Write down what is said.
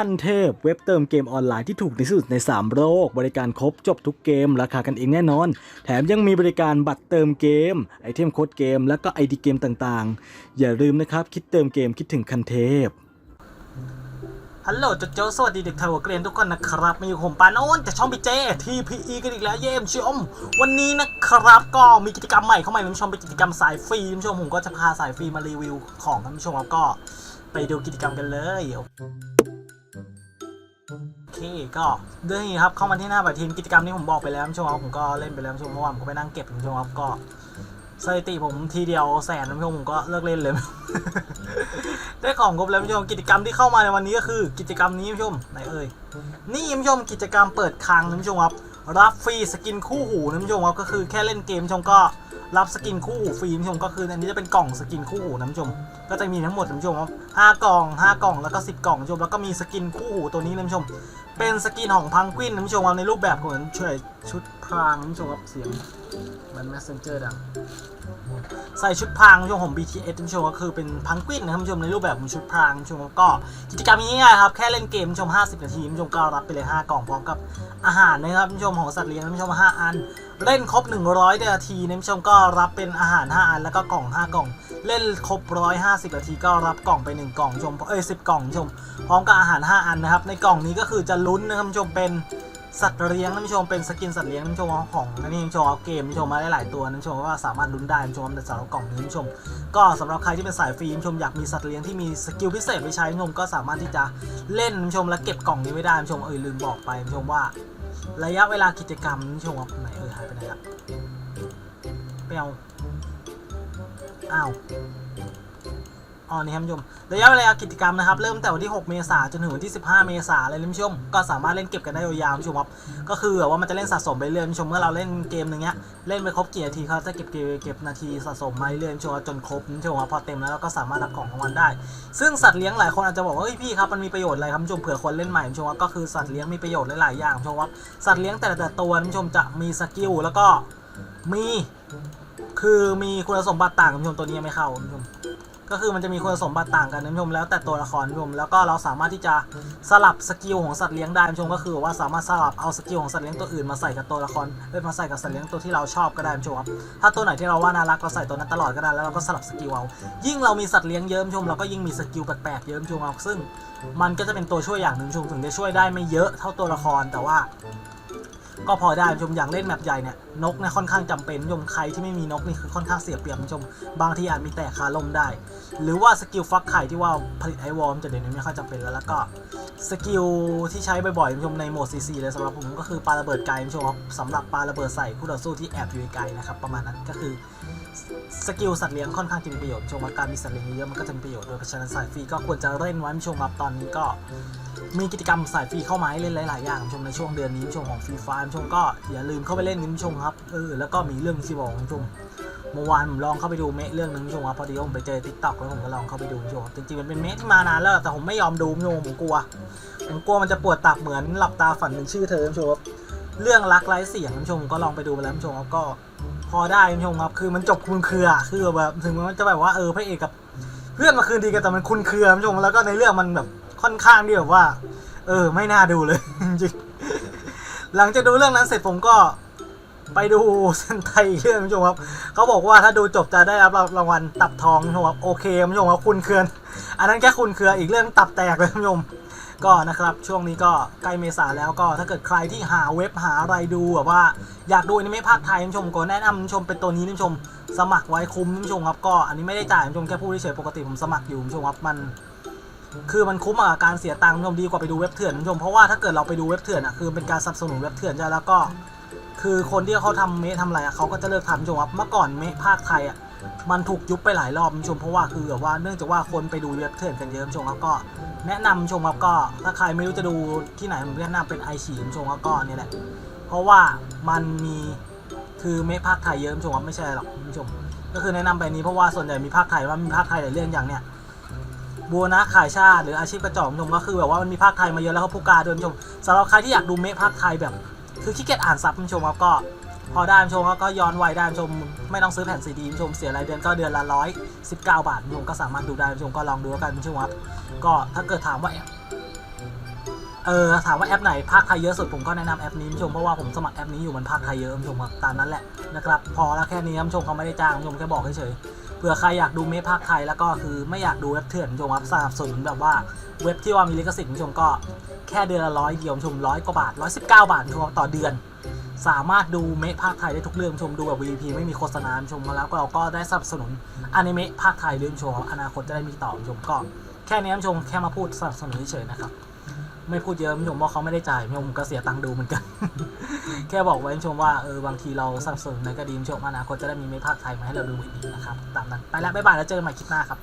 ขั้นเทพเว็บเติมเกมออนไลน์ที่ถูกที่สุดใน 3 โลก บริการครบจบทุกเกม ราคากันเองแน่นอน แถมยังมีบริการบัตรเติมเกม ไอเทมโค้ดเกม และก็ไอดีเกมต่างๆ อย่าลืมนะครับ คิดเติมเกมคิดถึงคันเทพฮัลโหลโจโจสวัสดีเด็กไทยหัวเกรียนทุกคนนะครับมาอยู่ผมปานโอนจากช่องพีเจทีพีอีกันอีกแล้วเยี่ยมชม วันนี้นะครับก็มีกิจกรรมใหม่เข้ามาท่านผู้ชมเป็นกิจกรรมสายฟรีท่านผู้ชมผมก็จะพาสายฟรีมารีวิวของท่านผู้ชมครับก็ไปดูกิจกรรมกันเลยโอ เคก็เรื่องนี้ครับเข้ามาที่หน้าบัตรทีมกิจกรรมนี้ผมบอกไปแล้วท่านผู้ชมครับผมก็เล่นไปแล้วท่านผู้ชมเมื่อวานผมก็ไปนั่งเก็บท่านผู้ชมครับก็สถิติผมทีเดียวแสนท่านผู้ชมผมก็เลิกเล่นเลยได้ของครบแล้วท่านผู้ชมกิจกรรมที่เข้ามาในวันนี้ก็คือ กิจกรรมนี้ท่านผู้ชมไหนเอ่ยนี่ท่านผู้ชมกิจกรรมเปิดคลังท่านผู้ชมครับรับฟรีสกินคู่หูนผู้ชมครับก็คือแค่เล่นเกมท่านผู้ชมก็รับสกินคู่หูฟรีท่านผู้ชมก็คืออันนี้จะเป็นกล่องสกินคู่หูนผู้ชม ก็จะมีทั้งหมดนผู้ชมครับห้ากล่องห้ากล่องแล้วก็สิบกล่องท่านผู้ชมแล้วก็มีสกินคู่หูตัวนี้นผู้ชม เป็นสกินของพังกวินท่านผู้ชมครับในรูปแบบเหมือนช่วยชุดพรางท่านผู้ชมครับเสียงเหมือน messenger ดังใส่ชุดพรางท่านผู้ชมของ BTS ท่านผู้ชมก็คือเป็นพังกวินนะครับท่านผู้ชมในรูปแบบของชุดพรางท่านผู้ชมก็กิจกรรมง่ายๆครับแค่เล่นเกมท่านผู้ชม 50 นาทีท่านผู้ชมก็รับไปเลย 5 กล่องพร้อมกับอาหารนะครับท่านผู้ชมของสัตว์เลี้ยงท่านผู้ชม 5 อัน เล่นครบ 100 นาทีท่านผู้ชมก็รับเป็นอาหาร 5 อันแล้วก็กล่อง 5 กล่อง เล่นครบ 150 นาทีก็รับกล่องไป 1 กล่องท่านผู้ชมเอ้ย10 กล่องท่านผู้ชม พร้อมกับอาหาร 5 อันนะครับในกล่องนี้ก็คือจะลุ้นนะครับท่านผู้ชมเป็นสัตว์เลี้ยงท่านผู้ชมเป็นสกินสัตว์เลี้ยงท่านผู้ชมของอันนี้ท่านผู้ชมเอาเกมท่านผู้ชมมาได้หลายตัวท่านผู้ชมว่าสามารถลุ้นได้ท่านผู้ชมในสำหรับกล่องนี้ท่านผู้ชม ก็สำหรับใครที่เป็นสายฟรีท่านผู้ชมอยากมีสัตว์เลี้ยงที่มีสกิลพิเศษไปใช้ท่านผู้ชมก็สามารถที่จะเล่นท่านผู้ชมและเก็บกล่องนี้ไว้ได้ท่านผู้ชมเออลืมบอกไปท่านผู้ชมว่า ระยะเวลากิจกรรมท่านผู้ชมครับไหนเออหายไปไหนละไปเอาอ้าว อ๋อนี่ครับท่านผู้ชมระยะเวลากิจกรรมนะครับ เริ่มแต่วันที่ 6 เมษายนจนถึงวันที่ 15 เมษายนเลยท่านผู้ชมก็สามารถเล่นเก็บกันได้ยาวๆท่านผู้ชมครับก็คือว่ามันจะเล่นสะสมไปเรื่อยๆชมเมื่อเราเล่นเกมหนึ่งเนี้ยเล่นไปครบกี่นาทีเขาจะเก็บเก็บนาทีสะสมมาเรื่อยๆชมว่าจนครบชมว่าพอเต็มแล้วเราก็สามารถรับของรางวัลได้ ซึ่งสัตว์เลี้ยงหลายคนอาจจะบอกว่าเฮ้ยพี่ครับมันมีประโยชน์อะไรครับชมเผื่อคนเล่นใหม่ชมว่าก็คือสัตว์เลี้ยงมีประโยชน์หลายๆอย่างชมว่าสัตว์เลี้ยงแต่ละตัวชมจะมีสกิลแล้วก็มีคือมีคุณสมบัติต่างกันชมตัวนี้ไม่เข้าชม ก็คือมันจะมีคุณสมบัติต่างกันนะผู้ชมแล้วแต่ตัวละครผู้ชมแล้วก็เราสามารถที่จะสลับสกิลของสัตว์เลี้ยงได้ผู้ชมก็คือว่าสามารถสลับเอาสกิลของสัตว์เลี้ยงตัวอื่นมาใส่กับตัวละครเอ้ยมาใส่กับสัตว์เลี้ยงตัวที่เราชอบก็ได้ผู้ชมครับถ้าตัวไหนที่เราว่าน่ารักเราใส่ตัวนั้นตลอดก็ได้แล้วเราก็สลับสกิลเอายิ่งเรามีสัตว์เลี้ยงเยอะผู้ชมเราก็ยิ่งมีสกิลแปลกๆเยอะผู้ชมครับซึ่ง มันก็จะเป็นตัวช่วยอย่างหนึ่งชมถึงจะช่วยได้ไม่เยอะเท่าตัวละครแต่ว่า ก็พอได้ชมอย่างเล่นแมปใหญ่เนี่ยนกเนี่ยค่อนข้างจำเป็นชมใครที่ไม่มีนกนี่คือค่อนข้างเสียเปรียบชมบางทีอาจมีแต่คาลมได้ หรือว่าสกิลฟักไข่ที่ว่าผลิตไอวอร์มจะเดี๋ยวนี้ไม่ค่อยจำเป็นแล้วแล้วก็สกิลที่ใช้บ่อยๆชมในโหมดซีซีเลยสำหรับผมก็คือปาระเบิดไกลชมครับสำหรับปาระเบิดใส่คู่ต่อสู้ที่แอบอยู่ไกลนะครับประมาณนั้นก็คือ สกิลสัตว์เลี้ยงค่อนข้างจะมีประโยชน์คุณผู้ชมว่าการมีสัตว์เลี้ยงเยอะมันก็จะมีประโยชน์ด้วยเพราะฉะนั้นสายฟรีก็ควรจะเล่นไว้คุณผู้ชมครับตอนนี้ก็ มีกิจกรรมสายฟรีเข้ามาให้เล่นหลาย ๆ อย่างชมในช่วงเดือนนี้ชมของฟรีไฟคุณผู้ชมก็อย่าลืมเข้าไปเล่นนคุณผู้ชมครับเออแล้วก็มีเรื่องที่บอกชมเมื่อวานผมลองเข้าไปดูเมะเรื่องหนึงชมครับพอดีผมไปเจอทิกตอกแล้วผมก็ลองเข้าไปดูชมจริง ๆ มันเป็นเมะที่มานานแล้วแต่ผมไม่ยอมดูชมผมกลัวผมกลัวมันจะปวดตับเหมือนหลับตาฝันถึงชื่อเธอชมเรื่องรักไร้เสียงชมก็ลองไปดูไปแล้วชมครับก็ พอได้คุณผู้ชมครับ คือมันจบคลุมเครือคือแบบถึงมันจะแบบว่าเออพระเอกกับ เพื่อนมาคืนดีกันแต่มันคลุมเครือคุณผู้ชมแล้วก็ในเรื่องมันแบบค่อนข้างที่แบบว่า เออ ไม่น่าดูเลยจริงหลังจากดูเรื่องนั้นเสร็จผมก็ไปดูเซนไทอีกเรื่องคุณผู้ชมครับเขาบอกว่าถ้าดูจบจะได้รับรางวัลตับทองคุณผู้ชมครับโอเคคุณผู้ชมครับคุณเคือนอันนั้นแค่คุณเคืออีกเรื่องตับแตกเลยคุณผู้ชม ก็นะครับช่วงนี้ก็ใกล้เมษาแล้วก็ถ้าเกิดใครที่หาเว็บหาอะไรดูแบบว่าอยากดูอนิเมะภาคไทยคุณผู้ชมก็แนะนำคุณผู้ชมเป็นตัวนี้คุณผู้ชม สมัครไว้คุ้มคุณผู้ชมครับก็อันนี้ไม่ได้จ่ายคุณผู้ชมแค่พูดเฉยปกติผมสมัครอยู่คุณผู้ชมครับมันคือมันคุ้มกับการเสียตังค์คุณผู้ชมดีกว่าไปดูเว็บเถื่อนคุณผู้ชมเพราะว่าถ้าเกิดเราไปดูเว็บเถื่อนอะคือเป็นการสนับสนุนเว็บเถื่อนใช่แล้วก็ คือคนที่เขาทำเมะทำอะไรอะเขาก็จะเลิกทำชมครับเมื่อก่อนเมะภาคไทยอะมันถูกยุบไปหลายรอบคุณผู้ชมเพราะว่าคือแบบว่าเนื่องจากว่าคนไปดูเว็บเถื่อนกันเยอะชมครับก็ แนะนำชมครับก็ถ้าใครไม่รู้จะดูที่ไหนผมแนะนำเป็นไอฉีชมครับก็เนี่ยแหละ เพราะว่ามันมีคือเมะภาคไทยเยอะชมครับไม่ใช่หรอกคุณผู้ชม ก็คือแนะนำไปนี้เพราะว่าส่วนใหญ่มีภาคไทยว่ามีภาคไทยหลายเรื่องอย่างเนี้ยบัวนะขายชาติหรืออาชีพกระจอกชมก็คือแบบว่ามันมีภาคไทยมาเยอะแล้วก็ผู้กาด้วยคุณผู้ชมสำหรับใครที่อยากดูเมะภาคไทยแบบ คือขี้เกียจอ่านซับคุณผู้ชมครับก็ พอได้คุณผู้ชมก็ย้อนวัยได้คุณผู้ชมไม่ต้องซื้อแผ่นซีดีคุณผู้ชมเสียรายเดือนก็เดือนละร้อยสิบเก้าบาทคุณผู้ชมก็สามารถดูได้คุณผู้ชมก็ลองดูแล้วกันคุณผู้ชมครับก็ถ้าเกิดถามว่าเออถามว่าแอปไหนภาคไทยเยอะสุดผมก็แนะนำแอปนี้คุณผู้ชมเพราะว่าผมสมัครแอปนี้อยู่มันภาคไทยเยอะคุณผู้ชมครับตามนั้นแหละนะครับพอแล้วแค่นี้คุณผู้ชมเขาไม่ได้จ้างคุณผู้ชมแค่บอกเฉยๆ เผื่อใครอยากดูเมพภาคไทยแล้วก็คือไม่อยากดูเว็บเถื่อนชมครับสนับสนุนแบบว่าเว็บที่ว่ามีลิขสิทธิ์ชมก็แค่เดือนละร้อยเดียวชมร้อยกว่าบาทร้อยสิบเก้าบาทชมต่อเดือน สามารถดูเมะภาคไทยได้ทุกเรื่องชมดูแบบ VP ไม่มีโฆษณาชมมาแล้วก็เราก็ได้สนับสนุนอนิเมะภาคไทยเรื่องชว์อนาคตจะได้มีต่อชมก็แค่นี้ชมแค่มาพูดสนับสนุนเฉยๆนะครับ ไม่พูดเยอะมิชมเพราะเขาไม่ได้จ่ายมิชมก็เสียตังค์ดูเหมือนกัน แค่บอกไว้ให้ชมว่าเออบางทีเราสนับสนุนในก็ดีมชมอนาคตจะได้มีเมะภาคไทยมาให้เราดูอีกนะครับตามนั้นไปแล้วบ๊ายบายแล้วเจอกันใหม่คลิปหน้าครับ